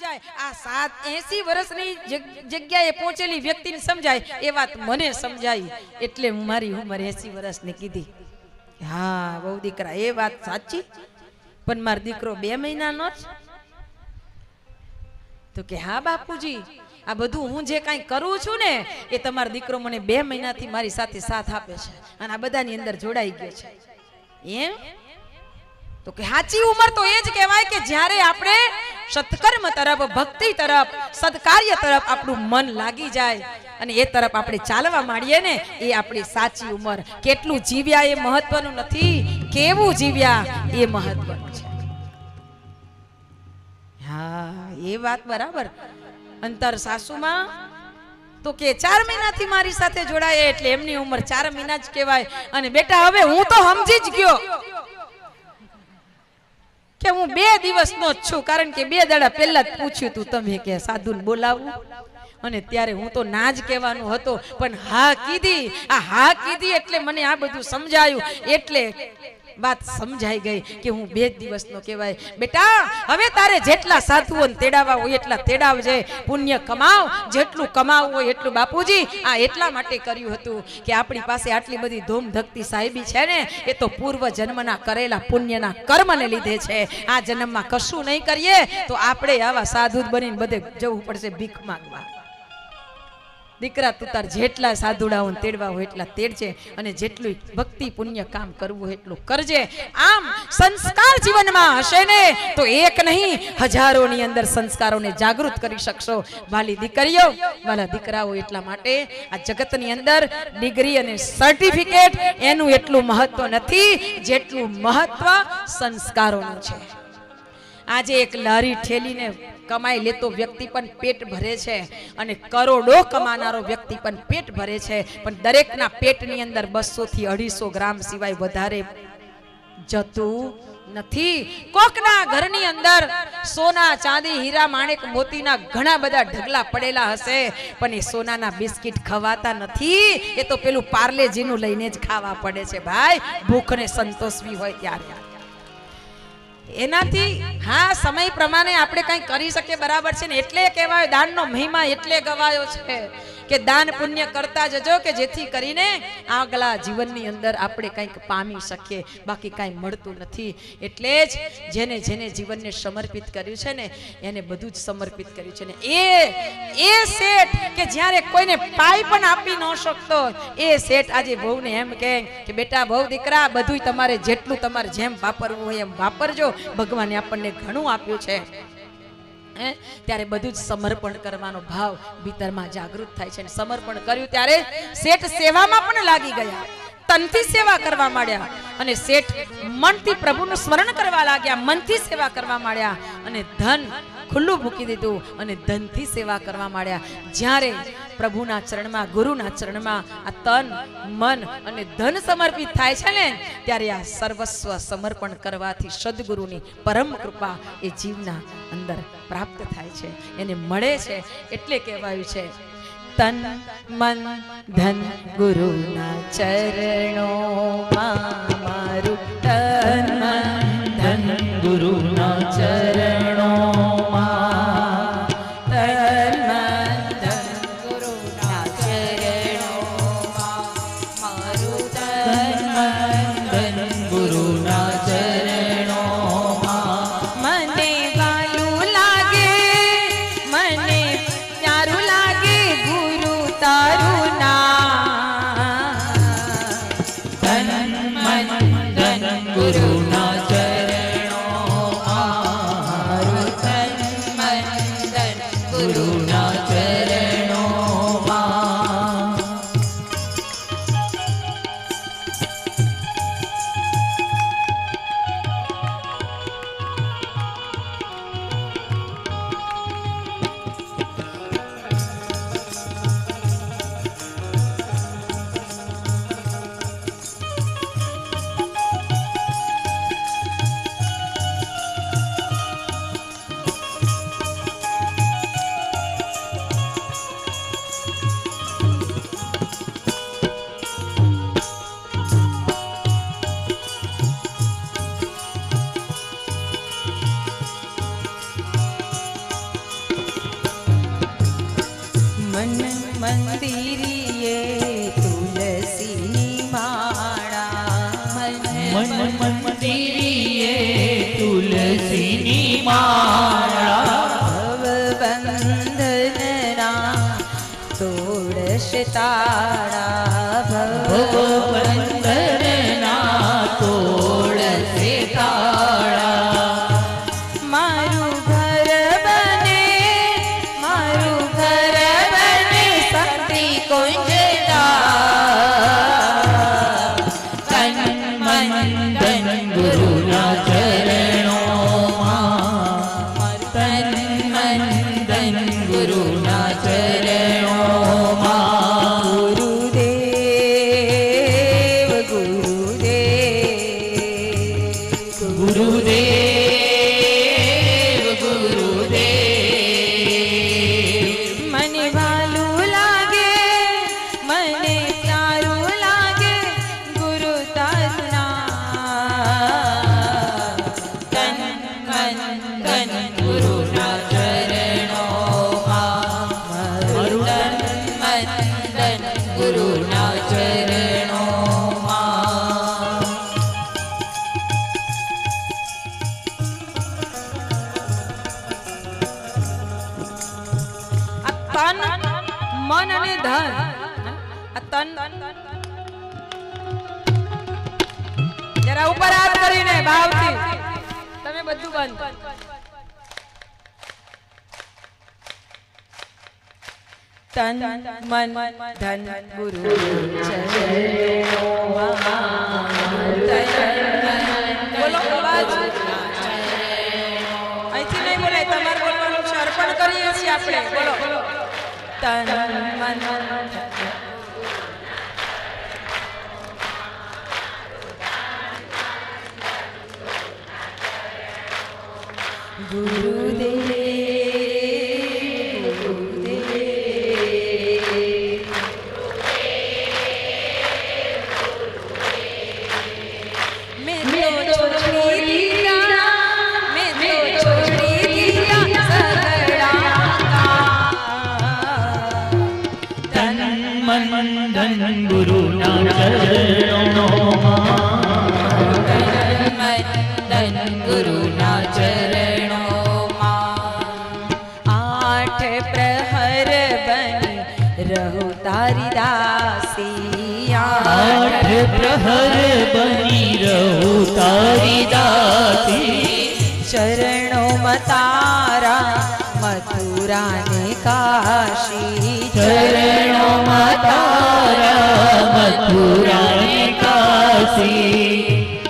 સમજાય? આ સાત એસી વર્ષની જગ્યાએ પહોંચેલી વ્યક્તિને સમજાય. એ વાત મને સમજાય. એટલે હું મારી ઉંમર એસી વર્ષની કીધી. હા બહુ દીકરા, એ વાત સાચી. પણ મારો દીકરો બે મહિનાનો જ. તો કે, હા, બાપુજી, આ બધું હું જે કાંઈ કરું છું ને, એ તમારો દીકરો મને બે મહિનાથી મારી સાથે સાથ આપે છે. અને આ બધાની અંદર જોડાઈ ગયો છે. એમ? તો કે સાચી ઉંમર તો એ જ કહેવાય કે જ્યારે આપણે સત્કર્મ તરફ, ભક્તિ તરફ, સત્કાર્ય તરફ આપણું મન લાગી જાય અને એ તરફ આપણે ચાલવા માંડીએ ને, એ આપણી સાચી ઉંમર. કેટલું જીવ્યા એ મહત્વનું નથી, કેવું જીવ્યા એ મહત્વનું છે. હા, એ વાત બરાબર. અંતર સાસુમાં તો કે ચાર મહિનાથી મારી સાથે જોડાય એટલે એમની ઉંમર ચાર મહિના જ કહેવાય. અને બેટા, હવે હું તો સમજી જ ગયો. કે હું બે દિવસનો જ છું, કારણ કે બે દાડા પહેલા જ પૂછ્યું તું તમે કે સાધુને બોલાવું? અને ત્યારે હું તો ના જ કહેવાનું હતો, પણ હા કીધી. આ હા કીધી એટલે મને આ બધું સમજાયું. એટલે વાત સમજાઈ ગઈ કે હું બે દિવસનો કહેવાય. બેટા, હવે તારે જેટલા સાધુઓને તેડાવા હોય એટલા તેડાવજે. પુણ્ય કમાવ, જેટલું કમાવવું હોય એટલું બાપુજી. આ એટલા માટે કર્યું હતું કે આપણી પાસે આટલી બધી ધૂમ ધકતી સાહેબી છે ને, એ તો પૂર્વ જન્મના કરેલા પુણ્યના કર્મને લીધે છે. આ જન્મમાં કશું નહીં કરીએ, તો આપણે આવા સાધુ બનીને બધે જવું પડશે ભીખ માંગવા. દીકરા તું તાર જેટલા સાધુડાઓ તેડવા હોય એટલા તેડજે અને જેટલું ભક્તિ પુણ્ય કામ કરવું એટલું કરજે. આમ સંસ્કાર જીવનમાં હશે ને તો એક નહીં, હજારોની અંદર સંસ્કારોને જાગૃત કરી શકશો. વાલી દીકરીઓ, વાલા દીકરાઓ એટલા માટે આ જગતની અંદર ડિગ્રી અને સર્ટિફિકેટ એનું એટલું મહત્વ નથી જેટલું મહત્વ સંસ્કારોનું છે. આજે એક લારી ઠેલીને કમાઈ લેતો વ્યક્તિ પણ પેટ ભરે છે અને કરોડો કમાનારો વ્યક્તિ પણ પેટ ભરે છે. પણ દરેકના પેટની અંદર બસો થી અઢીસો ગ્રામ સિવાય વધારે જતું નથી. કોકના ઘરની અંદર સોના, ચાંદી, હીરા, માણેક, મોતીના ઘણા બધા ઢગલા પડેલા હશે, પણ એ સોનાના બિસ્કિટ ખવાતા નથી. એ તો પેલું પાર્લેજીનું લઈને જ ખાવા પડે છે ભાઈ. ભૂખને સંતોષવી હોય ત્યારે. એનાથી, હા, સમય પ્રમાણે આપણે કંઈ કરી શકીએ બરાબર છે ને? એટલે કહેવાય દાનનો મહિમા, એટલે ગવાયો છે. કે દાન પુણ્ય કરતા જજો કે જેથી કરીને આગલા જીવનની અંદર આપણે કંઈક પામી શકીએ. બાકી કાંઈ મળતું નથી. એટલે જ જેને જેને જીવનને સમર્પિત કર્યું છે ને, એને બધું જ સમર્પિત કર્યું છે ને. એ એ શેઠ કે જ્યારે કોઈને પાઈ પણ આપી ન શકતો, એ શેઠ આજે બહુને એમ કહે કે, બેટા બહુ દીકરા, બધુંય તમારે જેટલું તમારે જેમ વાપરવું હોય એમ વાપરજો. ભગવાને આપણને ઘણું આપ્યું છે. હે? ત્યારે બધું જ સમર્પણ કરવાનો ભાવ ભીતરમાં જાગૃત થાય છે અને સમર્પણ કર્યું ત્યારે શેઠ સેવામાં પણ લાગી ગયા. તનથી સેવા કરવા માંડ્યા અને શેઠ મનથી પ્રભુનું સ્મરણ કરવા લાગ્યા. મનથી સેવા કરવા માંડ્યા અને ધન ખુલ્લું મૂકી દીધું અને ધનથી સેવા કરવા માંડ્યા. જ્યારે પ્રભુના ચરણમાં, ગુરુના ચરણમાં આ તન, મન અને ધન સમર્પિત થાય છે ને, ત્યારે આ સર્વસ્વ સમર્પણ કરવાથી સદગુરુની પરમ કૃપા એ જીવના અંદર પ્રાપ્ત થાય છે. એને મળે છે એટલે કહેવાયું છે, તન, મન, ધન ગુરુના ચરણો મારું તન મન ધન ગુરુ બોલો અવાજ અહીંથી નહીં બોલાય તમારે બોલવાનું છે અર્પણ કરીએ છીએ આપણે બોલો તન મન ગુરુદેવ પ્રહર બની રહું તારી દાસી આઠ પ્રહર બની રહું તારી દાસી ચરણોમાં તારા મથુરાને કાશી ચરણોમાં તારા મથુરાની કાશી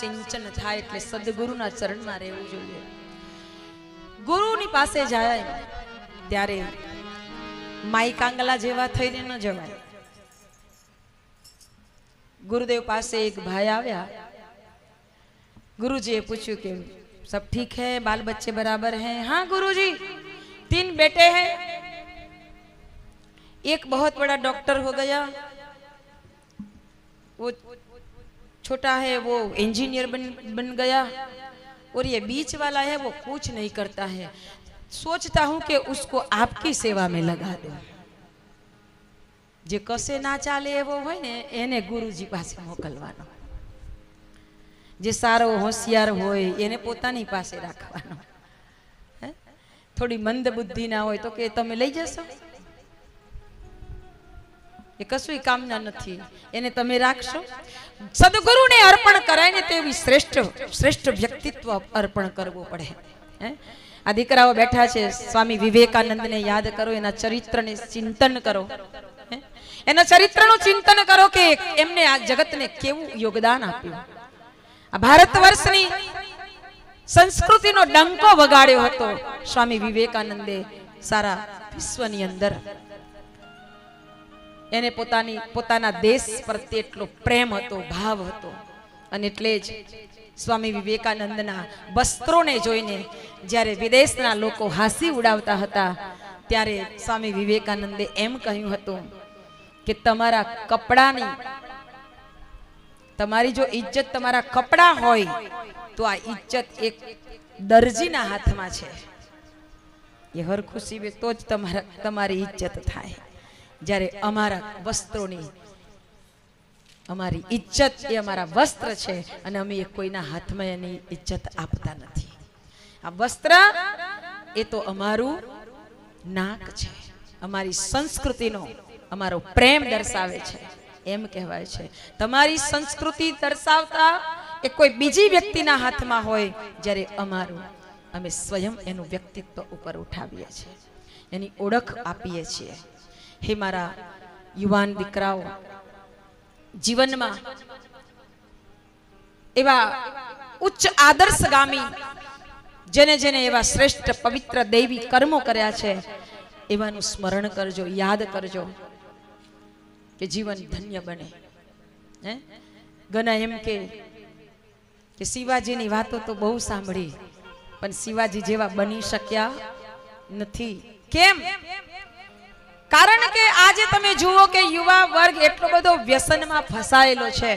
સિંચન થાય એટલે સદગુરુના ચરણમાં રહેવું જોઈએ ગુરુની પાસે જાય ત્યારે માઈ કાંગલા જેવા થઈને ન જવાય ગુરુદેવ પાસે એક ભાઈ આવ્યા गुरुजी पूछू कि सब ठीक है बाल बच्चे बराबर हैं हाँ गुरुजी तीन बेटे हैं एक बहुत बड़ा डॉक्टर हो गया वो छोटा है वो इंजीनियर बन बन गया और ये बीच वाला है वो कुछ नहीं करता है सोचता हूँ कि उसको आपकी सेवा में लगा दो જે કશે ના ચાલે એવો હોય ને એને ગુરુજી પાસે મોકલવાનો જે સારો હોશિયાર હોય એને પોતાની પાસે રાખવાનો હે? થોડી મંદ બુદ્ધિ ના હોય તો કે તમે લઈ જશો એ કશું કામના નથી. એને તમે રાખશો? સદગુરુને અર્પણ કરાય ને તેવી શ્રેષ્ઠ શ્રેષ્ઠ વ્યક્તિત્વ અર્પણ કરવું પડે. આ દીકરાઓ બેઠા છે, સ્વામી વિવેકાનંદને યાદ કરો, એના ચરિત્રને ચિંતન કરો. એના ચરિત્રનું ચિંતન કરો કે એમને આ જગતને કેવું યોગદાન આપ્યું. આ ભારત વર્ષની સંસ્કૃતિનો ડંકો વગાડ્યો હતો સ્વામી વિવેકાનંદે સારા વિશ્વની અંદર. એને પોતાની, પોતાના દેશ પ્રત્યે એટલો પ્રેમ હતો, ભાવ હતો. અને એટલે જ સ્વામી વિવેકાનંદના વસ્ત્રોને જોઈને જ્યારે વિદેશના લોકો હાસી ઉડાવતા હતા, ત્યારે સ્વામી વિવેકાનંદે એમ કહ્યું હતું કે તમારા કપડાની, તમારી જો ઇજ્જત તમારા કપડા હોય, તો આ ઇજ્જત એક દરજીના હાથમાં છે. એ હર ખુશી તો જ તમારા, તમારી ઇજ્જત થાય. જ્યારે અમારા વસ્ત્રોની અમારી ઇજ્જત એ અમારા વસ્ત્ર છે અને અમે એ કોઈના હાથમાં એની ઇજ્જત આપતા નથી. આ વસ્ત્ર એ તો અમારું નાક છે. અમારી સંસ્કૃતિનો અમારો પ્રેમ દર્શાવે છે. એમ કહેવાય છે. તમારી સંસ્કૃતિ દર્શાવતા એ કોઈ બીજી વ્યક્તિના હાથમાં હોય જ્યારે અમારું અમે સ્વયં એનું વ્યક્તિત્વ ઉપર ઉઠાવીએ છીએ. એની ઓળખ આપીએ છીએ. હે મારા યુવાન દીકરાઓ, જીવનમાં એવા ઉચ્ચ આદર્શગામી, જેને જેને એવા શ્રેષ્ઠ પવિત્ર દૈવી કર્મો કર્યા છે, એવાનું સ્મરણ કરજો, યાદ કરજો કે જીવન ધન્ય બને. હે? ગના એમ કે કે શિવાજીની વાતો તો બહુ સાંભળી, પણ શિવાજી જેવા બની શક્યા નથી. કેમ? કારણ કે આજે તમે જુઓ કે યુવા વર્ગ એટલો બધો વ્યસનમાં ફસાયેલો છે.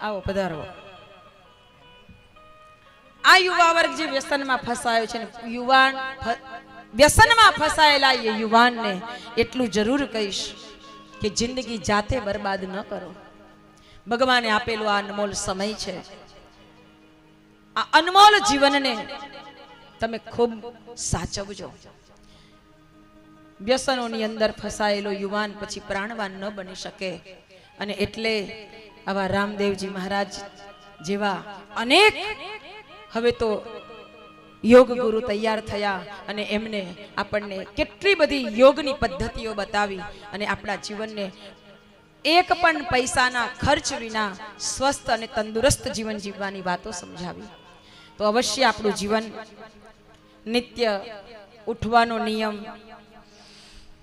આવો પધારો આ યુવા વર્ગ જે વ્યસનમાં ફસાયો છે યુવાન વ્યસનમાં ફસાયેલા એ યુવાનને એટલું જરૂર કહીશ કે જિંદગી જાતે બરબાદ ન કરો. ભગવાને આપેલો આ અનમોલ સમય છે. આ અનમોલ જીવનને તમે ખૂબ સાચવજો. વ્યસનોની અંદર ફસાયેલો યુવાન પછી પ્રાણવાન ન બની શકે. અને એટલે આવા રામદેવજી મહારાજ જેવા અનેક હવે તો યોગ ગુરુ તૈયાર થયા અને એમને આપણને કેટલી બધી યોગની પદ્ધતિઓ બતાવી અને આપણા જીવનને એક પણ પૈસાના ખર્ચ વિના સ્વસ્થ અને તંદુરસ્ત જીવન જીવવાની વાતો સમજાવી. તો અવશ્ય આપણું જીવન નિત્ય ઉઠવાનો નિયમ,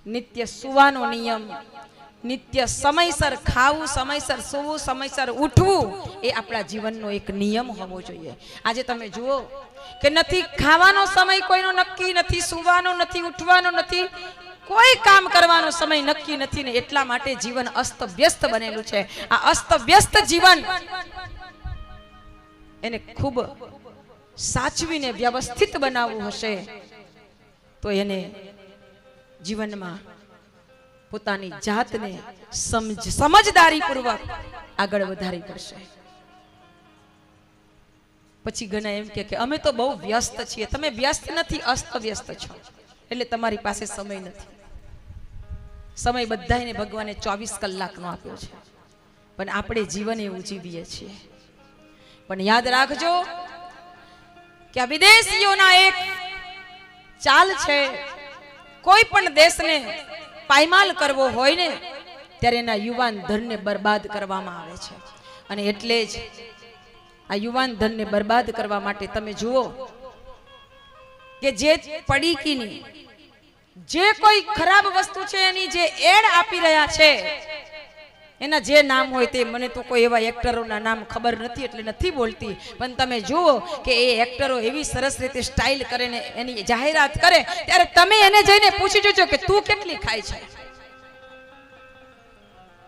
નિત્ય સુવાનો નિયમ નિત્ય સમયસર ખાવું, સમયસર સૂવું, સમયસર ઉઠવું એ આપણા જીવનનો એક નિયમ હોવો જોઈએ. આજે તમે જુઓ કે નથી ખાવાનો સમય કોઈનો નક્કી, નથી સુવાનો, નથી ઉઠવાનો, નથી કોઈ કામ કરવાનો સમય નક્કી નથી ને એટલા માટે જીવન અસ્ત વ્યસ્ત બનેલું છે. આ અસ્ત વ્યસ્ત જીવન એને ખૂબ સાચવીને વ્યવસ્થિત બનાવવું હશે તો એને જીવનમાં પોતાની જાતને સમજ, સમજદારીપૂર્વક આગળ વધારી પડશે પછી ઘણા એમ કે અમે તો બહુ વ્યસ્ત છીએ. તમે વ્યસ્ત નથી અસ્ત વ્યસ્ત છો. એટલે તમારી પાસે સમય નથી. સમય બધાને ભગવાને ચોવીસ કલાકનો આપ્યો છે. પણ આપણે જીવન એવું જીવીએ છીએ. પણ યાદ રાખજો કે આ વિદેશીઓના એક ચાલ છે. કોઈ પણ દેશને પાયમાલ કરવો હોય ને, ત્યારે એના યુવાન ધનને બરબાદ કરવામાં આવે છે. અને એટલે જ આ યુવાન ધનને બરબાદ કરવા માટે તમે જુઓ કે જે પડીકીની જે કોઈ ખરાબ વસ્તુ છે એની જે એડ આપી રહ્યા છે એના જે નામ હોય તે મને તો કોઈ એવા એક્ટરોના નામ ખબર નથી એટલે નથી બોલતી. પણ તમે જુઓ કે એ એક્ટરો એવી સરસ રીતે સ્ટાઇલ કરે એની જાહેરાત કરે, ત્યારે તમે એને જઈને પૂછી જોજો કે તું કેટલી ખાય છે.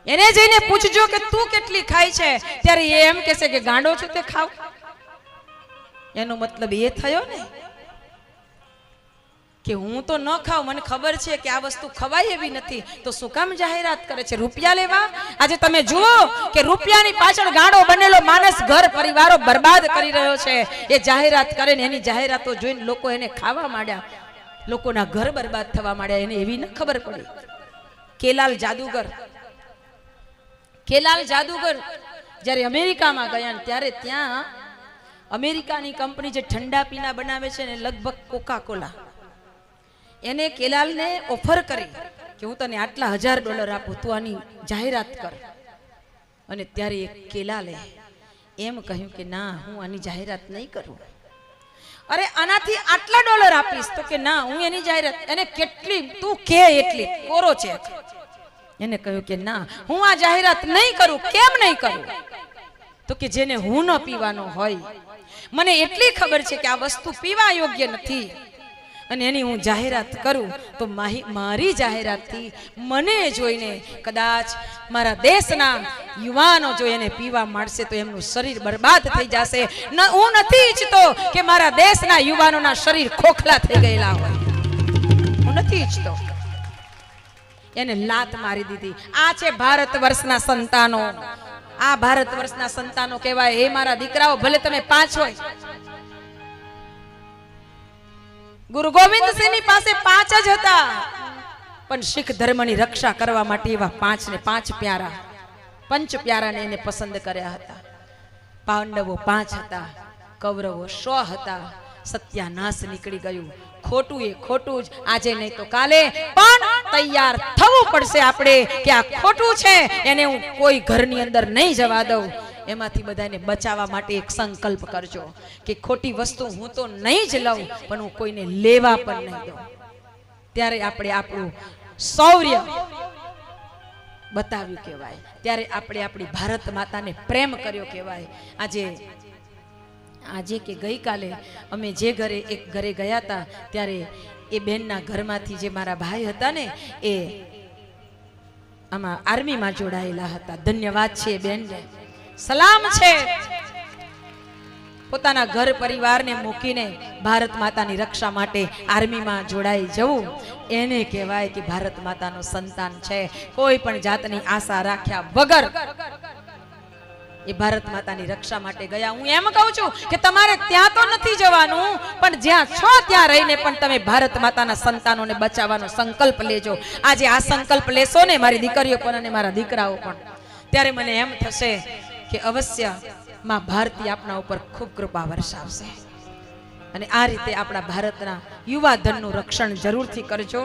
એને જઈને પૂછજો કે તું કેટલી ખાય છે, ત્યારે એ એમ કહેશે કે ગાંડો છો તે ખાવ. એનો મતલબ એ થયો ને કે હું તો ન ખાઉં, મને ખબર છે કે આ વસ્તુ ખવાય એવી નથી. તો શું કામ જાહેરાત કરે છે? રૂપિયા લેવા? આજે તમે જુઓ કે રૂપિયાની પાછળ ગાડો બનેલો માણસ ઘર પરિવારો બરબાદ કરી રહ્યો છે. એ જાહેરાત કરે ને એની જાહેરાતો જોઈને લોકો એને ખાવા માંડ્યા. લોકોના ઘર બરબાદ થવા માંડ્યા. એને એવી ન ખબર પડી. કેલાલ જાદુગર. કેલાલ જાદુગર જ્યારે અમેરિકામાં ગયા ત્યારે ત્યાં અમેરિકાની કંપની જે ઠંડા પીણા બનાવે છે ને લગભગ કોકા કોલા એને કેલાલને ઓફર કરી કે હું તને આટલા હજાર ડોલર આપું, તું આની જાહેરાત કર. અને ત્યારે એ કેલાલે એમ કહ્યું કે ના, હું આની જાહેરાત નહીં કરું. અરે, આનાથી આટલા ડોલર આપીશ તો કે ના, હું એની જાહેરાત, એને કેટલી, તું કે એટલી? કોરો છે એને કહ્યું કે ના, હું આ જાહેરાત નહીં કરું, કેમ નહીં કરું? તો કે જેને હું ન પીવાનો હોય, મને એટલી ખબર છે કે આ વસ્તુ પીવા યોગ્ય નથી. અને એની હું જાહેરાત કરું તો મારી જાહેરાતથી મને જોઈને કદાચ મારા દેશના યુવાનો જો એને પીવા માંડશે તો એમનું શરીર બરબાદ થઈ જશે. હું નથી ઈચ્છતો કે મારા દેશના યુવાનોના શરીર ખોખલા થઈ ગયેલા હોય. હું નથી ઈચ્છતો. એને લાત મારી દીધી. આ છે ભારત વર્ષના સંતાનો. આ ભારત વર્ષના સંતાનો કહેવાય. હે મારા દીકરાઓ ભલે તમે પાંચ હોય ગુરુ ગોવિંદસિંહની પાસે પાંચ જ હતા. પણ શીખ ધર્મની રક્ષા કરવા માટે એવા પાંચ ને પાંચ પ્યારા, પંચ પ્યારાને એને પસંદ કર્યા હતા. પાંડવો પાંચ હતા, કૌરવો સો હતા. સત્યાનાશ નીકળી ગયું. ખોટું એ ખોટું જ. આજે નહીં તો કાલે. પણ તૈયાર થવું પડશે આપણે કે આ ખોટું છે, એને હું કોઈ ઘરની અંદર નહીં જવા દઉં. એમાંથી બધાને બચાવવા માટે એક સંકલ્પ કરજો કે ખોટી વસ્તુ હું તો નહીં જ લઉં, પણ હું કોઈને લેવા પણ નહીં દઉં. ત્યારે આપણે આપણું શૌર્ય બતાવ્યું કહેવાય. ત્યારે આપણે આપણી ભારત માતાને પ્રેમ કર્યો કહેવાય. આજે આજે કે ગઈકાલે અમે જે ઘરે એક ઘરે ગયા હતા, ત્યારે એ બેનના ઘરમાંથી જે મારા ભાઈ હતા ને, એ આમાં આર્મીમાં જોડાયેલા હતા. ધન્યવાદ છે બેનને. સલામ છે. પોતાના ઘર પરિવારને મૂકીને ભારત માતાની રક્ષા માટે આર્મીમાં જોડાઈ જવું. એને કહેવાય કે ભારત માતાનું સંતાન છે. કોઈ પણ જાતની આશા રાખ્યા વગર એ ભારત માતાની રક્ષા માટે ગયા. હું એમ કહું છું કે તમારે ત્યાં તો નથી જવાનું, પણ જ્યાં છો ત્યાં રહીને પણ તમે ભારત માતાના સંતાનોને બચાવવાનો સંકલ્પ લેજો. આજે આ સંકલ્પ લેશો ને મારી દીકરીઓ પણ અને મારા દીકરાઓ પણ. ત્યારે મને એમ થશે કે અવશ્યમાં ભારતી આપણા ઉપર ખૂબ કૃપા વરસાવશે. અને આ રીતે આપણા ભારતના યુવા ધનનું રક્ષણ જરૂરથી કરજો.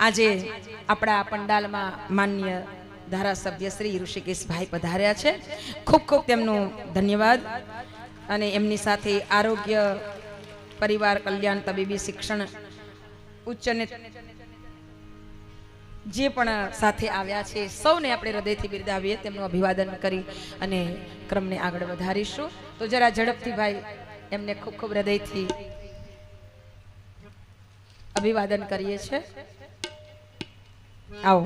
આજે આપણા પંડાલમાં માન્ય ધારાસભ્ય શ્રી ઋષિકેશભાઈ પધાર્યા છે. ખૂબ ખૂબ તેમનું ધન્યવાદ. અને એમની સાથે આરોગ્ય, પરિવાર કલ્યાણ તબીબી શિક્ષણ, ઉચ્ચ અને જે પણ સાથે આવ્યા છે, સૌને આપણે હૃદયથી બિરદાવીએ, તેમનું અભિવાદન કરી અને ક્રમને આગળ વધારીશું. તો જરા ઝડપથી ભાઈ, એમને ખૂબ ખૂબ હૃદયથી અભિવાદન કરીએ છીએ આવો.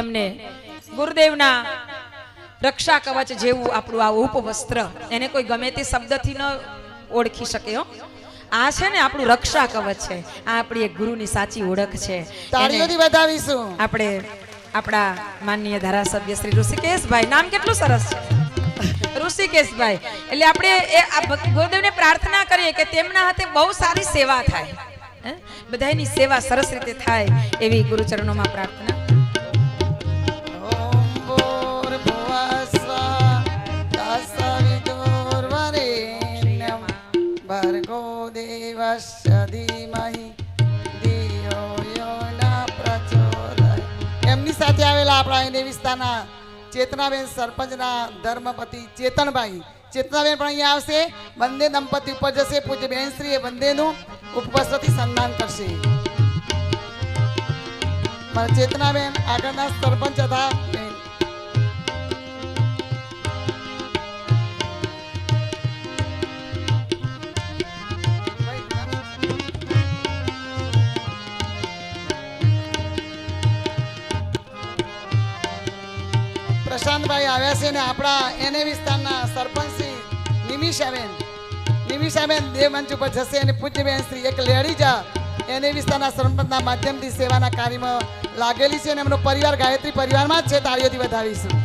એમને ગુરુદેવના રક્ષા કવચ જેવું આપણું આ ઉપવસ્ત્ર, એને કોઈ ગમે તે શબ્દથી ન ઓળખી શકે હો. આ છે ને આપણું રક્ષા કવચ છે. આ આપણી એક ગુરુની સાચી ઓળખ છે. તાળીઓથી વધાવીશું. આપણે આપણા માનનીય ધારાસભ્ય શ્રી ઋષિકેશભાઈ. નામ કેટલું સરસ છે? ઋષિકેશભાઈ. એટલે આપણે એ ગુરુદેવને પ્રાર્થના કરીએ કે તેમના હાથે બહુ સારી સેવા થાય. હે? બધાયની સેવા સરસ રીતે થાય એવી ગુરુચરણોમાં પ્રાર્થના આવેલા વિસ્તારના ચેતનાબેન સરપંચના ધર્મપતિ ચેતનભાઈ. ચેતનાબેન પણ અહીંયા આવશે. બંને દંપતી ઉપર જશે. પૂજ્ય બેન શ્રી એ બંનેનું ઉપવસ્ત્રથી સન્માન કરશે. ચેતનાબેન આગળના સરપંચ હતા બેન આવ્યા છે ને આપણા એને વિસ્તારના સરપંચ શ્રી નિમિષાબેન. નિમિષાબેન દેવ મંચ ઉપર જશે અને પૂજ્યબેન શ્રી એક લેડીજા એને વિસ્તારના સરપંચના માધ્યમથી સેવાના કાર્યમાં લાગેલી છે અને એમનો પરિવાર, ગાયત્રી પરિવારમાં જ છે, તાળીઓથી વધાવીશું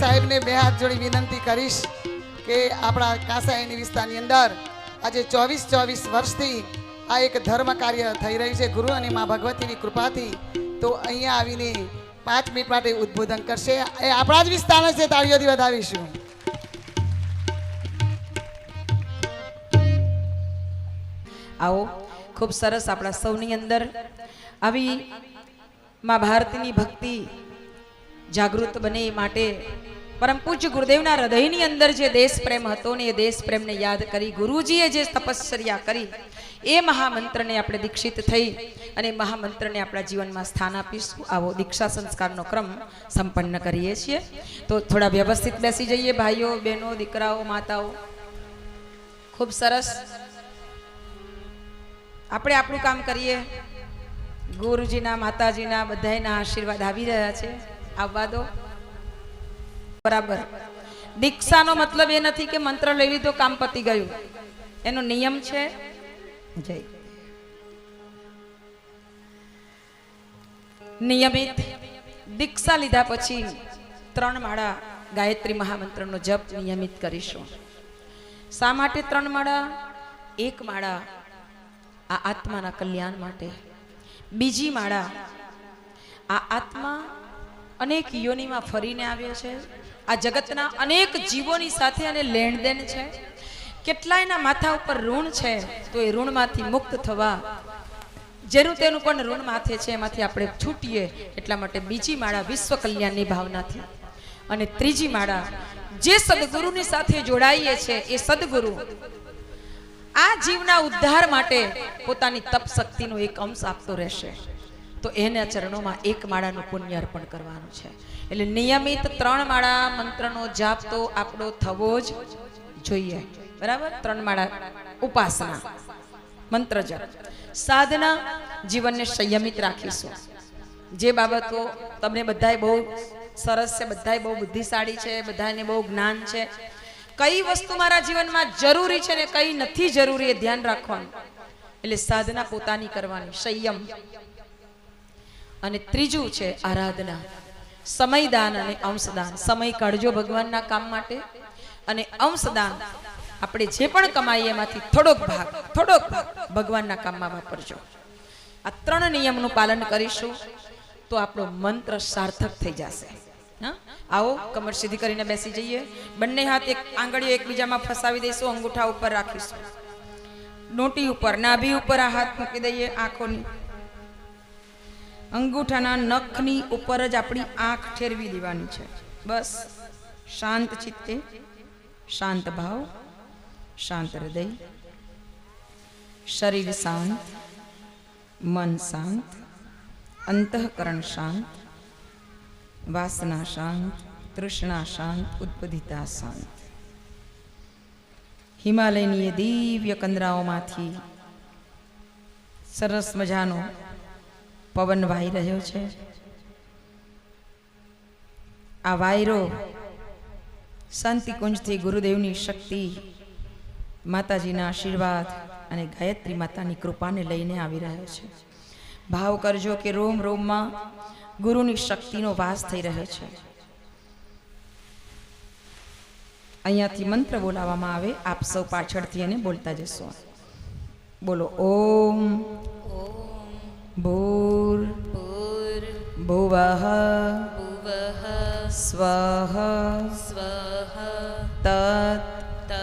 સાહેબને બે હાથ જોડી વિનંતી કરીશ કે આપણા કાંસાઈની વિસ્તારની અંદર આજે ચોવીસ ચોવીસ વર્ષથી આ એક ધર્મ કાર્ય થઈ રહ્યું છે. ગુરુ અને મા ભગવતીની કૃપાથી તો અહીંયા આવીને પાંચ મિનિટ માટે ઉદ્બોધન કરશે. એ આપણા જ વિસ્તારનો છે, તાળીઓથી વધાવીશું આવો, ખૂબ સરસ આપણા સૌની અંદર આવી મા ભારતીની ભક્તિ જાગૃત બને એ માટે. પરમ પૂજ્ય ગુરુદેવના હૃદયની અંદર જે દેશ પ્રેમ હતો ને એ દેશ પ્રેમને યાદ કરી ગુરુજીએ જે તપશ્ચર્યા કરી, એ મહામંત્રને આપણે દીક્ષિત થઈ અને મહામંત્રને આપણા જીવનમાં સ્થાન આપીશું. આવો દીક્ષા સંસ્કારનો ક્રમ સંપન્ન કરીએ છીએ. તો થોડા વ્યવસ્થિત બેસી જઈએ, ભાઈઓ, બહેનો, દીકરાઓ, માતાઓ. ખૂબ સરસ. આપણે આપણું કામ કરીએ. ગુરુજીના, માતાજીના બધાયના આશીર્વાદ આવી રહ્યા છે. આવવા દો. બરાબર. દીક્ષાનો મતલબ એ નથી કે મંત્ર લઈ લીધો, કામ પતી ગયું. એનો નિયમ છે? જય. નિયમિત દીક્ષા લીધા પછી ત્રણ માળા ગાયત્રી મહામંત્રનો જપ નિયમિત કરીશું. શા માટે ત્રણ માળા? એક માળા આ આત્માના કલ્યાણ માટે. બીજી માળા આ આત્મા અનેક યોનિમાં ફરીને આવ્યો છે. આ જગતના અનેક જીવોની સાથે અને લેણદેણ છે. કેટલાયના માથા ઉપર ઋણ છે, તો એ ઋણમાંથી મુક્ત થવા જેનું તેનું પણ ઋણ માથે છે, એમાંથી આપણે છૂટીએ એટલા માટે બીજી માળા વિશ્વ કલ્યાણની ભાવનાથી. અને ત્રીજી માળા, જે સદગુરુની સાથે જોડાઈએ છે, એ સદગુરુ આ જીવના ઉદ્ધાર માટે પોતાની તપ શક્તિનો એક અંશ આપતો રહેશે. તો એના ચરણોમાં એક માળાનું પુણ્ય અર્પણ કરવાનું છે. એટલે નિયમિત ત્રણ માળા મંત્રનો જાપ તો આપણો થવો જ જોઈએ. બરાબર? ત્રણ માળા ઉપાસના, મંત્ર જપ. સાધના જીવનને સંયમિત રાખીશું. જે બાબતો તમને બધાય બહુ સરસ છે, બધાય બહુ બુદ્ધિશાળી છે બધાને બહુ જ્ઞાન છે. કઈ વસ્તુ મારા જીવનમાં જરૂરી છે ને કઈ નથી જરૂરી એ ધ્યાન રાખવાનું. એટલે સાધના પોતાની કરવાની, સંયમ. અને ત્રીજું છે આરાધના. સમયદાન અને અંશદાન. સમય કાઢજો ભગવાનના કામ માટે. અને અંશદાન આપણે જે પણ કમાઈએ એમાંથી થોડોક ભાગ થોડોક ભાગ ભગવાનના કામમાં વાપરજો. આ ત્રણ નિયમનું પાલન કરીશું તો આપણો મંત્ર સાર્થક થઈ જશે. આવો, કમર સીધી કરીને બેસી જઈએ. બંને હાથ એક આંગળીઓ એકબીજામાં ફસાવી દઈશું, અંગૂઠા ઉપર રાખીશું. નોટી ઉપર, નાભી ઉપર આ હાથ મૂકી દઈએ આંખોની. અંગૂઠાના નખની ઉપર જ આપણી આંખ ઠેરવી દેવાની છે. બસ. શાંત ચિત્તે, શાંત ભાવ, શાંત હૃદય. શરીર શાંત, મન શાંત, અંતઃકરણ શાંત, વાસના શાંત, તૃષ્ણા શાંત, ઉત્પદિતા શાંત. હિમાલયની દિવ્ય કંદરાઓમાંથી સરસ મજાનો પવન વાઈ રહ્યો છે. આ વાયરો શાંતિકુંજથી ગુરુદેવની શક્તિ, માતાજીના આશીર્વાદ અને ગાયત્રી માતાની કૃપાને લઈને આવી રહ્યો છે. ભાવ કરજો કે રોમ રોમમાં ગુરુની શક્તિનો વાસ થઈ રહ્યો છે. અહીંયાથી મંત્ર બોલાવવામાં આવે, આપ સૌ પાછળથી એને બોલતા જશો. બોલો ઓમ. ભૂર ભૂર ભુવઃ ભુવઃ સ્વઃ સ્વઃ તત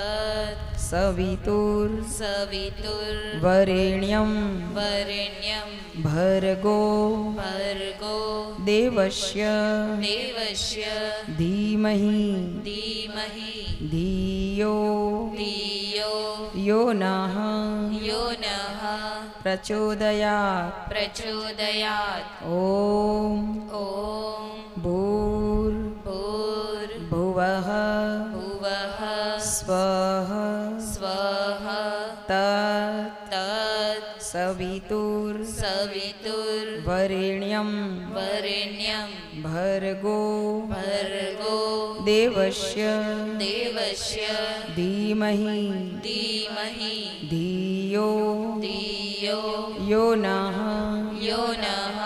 સવિતુર સવિતુર વરેણ્યમ વરેણ્યમ ભર્ગો ભર્ગો દેવશ્ય દેવશ્ય ધીમહિ ધીમહિ ધિયો ધિયો યો નઃ યો નઃ પ્રચોદયાત પ્રચોદયાત ઓમ ઓમ ભૂર ભૂર ભુવઃ ભુવઃ स्वः સ્વઃ તत् સવિતુર સવિતુર વરેણ્યમ વરેણ્યમ ભર્ગો ભર્ગો દેવસ્ય દેવસ્ય ધીમહિ ધીમહિ ધિયો ધિયો યો નઃ યો નઃ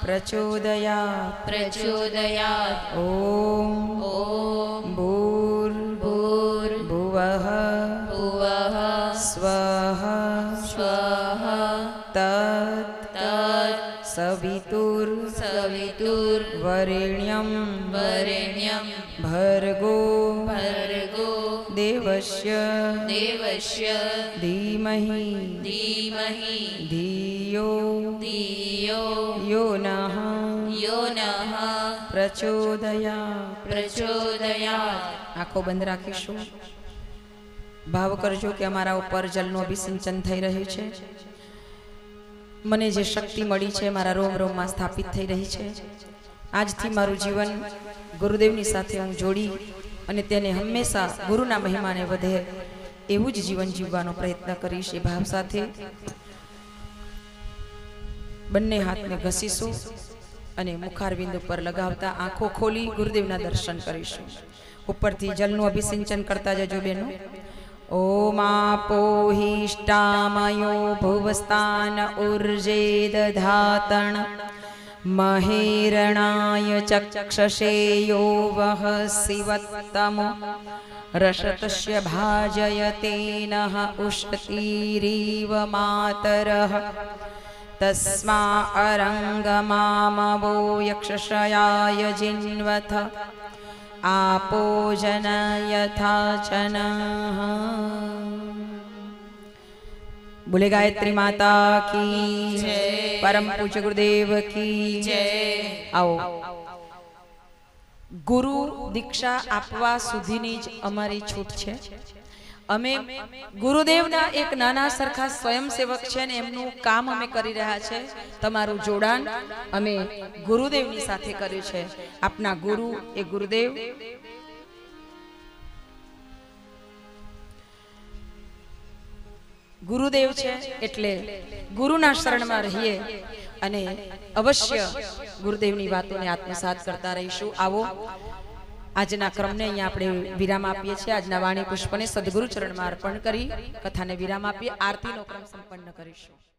પ્રચોદયાત પ્રચોદયાત ઓમ ઓમ ભૂર ભૂર્ભુવઃ ભુવઃ સ્વઃ સ્વઃ વરેણ્યમ વરેણ્યમ ભર્ગો ભર્ગો દેવસ્ય દેવસ્ય ધીમહિ ધીમહિ ધિયો ધિયો યો નઃ યો નઃ પ્રચોદયા પ્રચોદયા આંખો બંધ રાખીશું ભાવ કરજો કે અમારા ઉપર જલનું અભિસિંચન થઈ રહ્યું છે મને જે શક્તિ મળી છે મારા રોમ રોમમાં સ્થાપિત થઈ રહી છે આજથી મારું જીવન ગુરુદેવની સાથે હું જોડી અને તેને હંમેશા ગુરુના મહિમાને વધે એવું જ જીવન જીવવાનો પ્રયત્ન કરીશ એ ભાવ સાથે બંને હાથને ઘસીશું અને મુખારવિંદ ઉપર લગાવતા આંખો ખોલી ગુરુદેવના દર્શન કરીશું. ઉપરથી જલનું અભિસિંચન કરતા જજો બેનો. ઓમાપોહિષ્ટામયો ભુવસ્તાન ઉર્જે દધાતણ ચક્ષસે યો વહ શિવત્તમો રસતસ્ય ભાજયતે નઃ ઉષ્ટીરીવ માતરઃ તસ્મા અરંગમામવો યક્ષશયાય જિન્વથ આપો જન યથા ચન બોલે ગાયત્રી માતા કી. પરમ પૂજ્ય ગુરુદેવ કી આવો. ગુરુ દીક્ષા આપવા સુધીની જ અમારી છૂટ છે. અમે ગુરુદેવના એક નાના સરખા સ્વયંસેવક છે ને એમનું કામ અમે કરી રહ્યા છે. તમારું જોડાણ અમે ગુરુદેવની સાથે કર્યું છે. આપના ગુરુ એ ગુરુદેવ. ગુરુદેવ છે એટલે ગુરુના શરણમાં રહીએ અને અવશ્ય ગુરુદેવની વાતોને આત્મસાત કરતા રહીશું. આવો, આજના ક્રમને અહીંયા આપણે વિરામ આપીએ છીએ. આજના વાણી પુષ્પને સદગુરુ ચરણમાં અર્પણ કરી કથાને વિરામ આપીએ. આરતીનો ક્રમ સંપન્ન કરીશું.